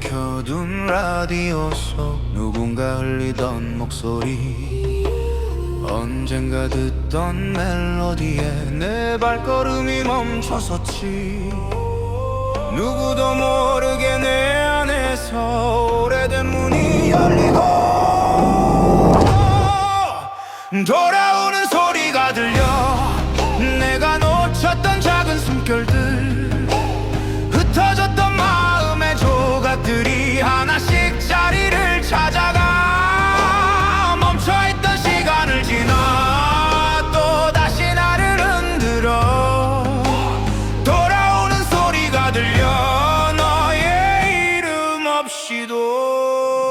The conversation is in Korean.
켜둔 라디오 속 누군가 흘리던 목소리. 언젠가 듣던 멜로디에 내 발걸음이 멈춰섰지. 누구도 모르게 내 안에서 오래된 문이 열리고 돌아 들려 너의 이름 없이도.